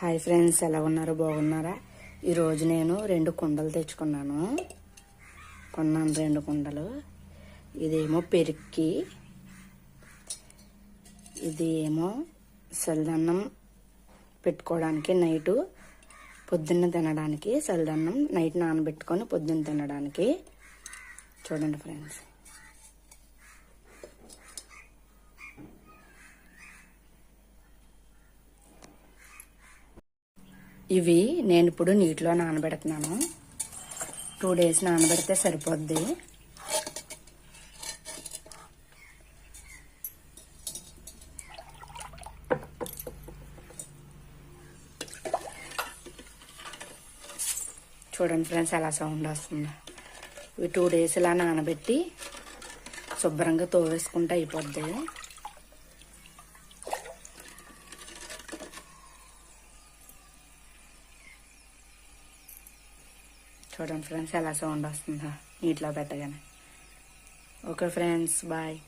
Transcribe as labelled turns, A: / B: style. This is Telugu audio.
A: హాయ్ ఫ్రెండ్స్ ఎలా ఉన్నారు? బాగున్నారా? ఈరోజు నేను రెండు కుండలు తెచ్చుకున్నాను. కొన్నాను రెండు కుండలు. ఇదేమో పెరుక్కి. ఇది ఏమో సల్దన్నం పెట్టుకోవడానికి నైటు పొద్దున్న తినడానికి సల్దన్నం నైట్ నానబెట్టుకొని పొద్దున్న తినడానికి. చూడండి ఫ్రెండ్స్. ఇవి నేను ఇప్పుడు నీటిలో నానబెడుతున్నాను. టూ డేస్ నానబెడితే సరిపోద్ది. చూడండి ఫ్రెండ్స్ ఎలా సౌండ్ వస్తుంది. ఇవి టూ డేస్ ఇలా నానబెట్టి శుభ్రంగా తోవేసుకుంటే అయిపోద్ది. చూడండి ఫ్రెండ్స్ ఎలా సౌండ్ వస్తుందా. నీటిలో పెట్టగానే. Okay friends bye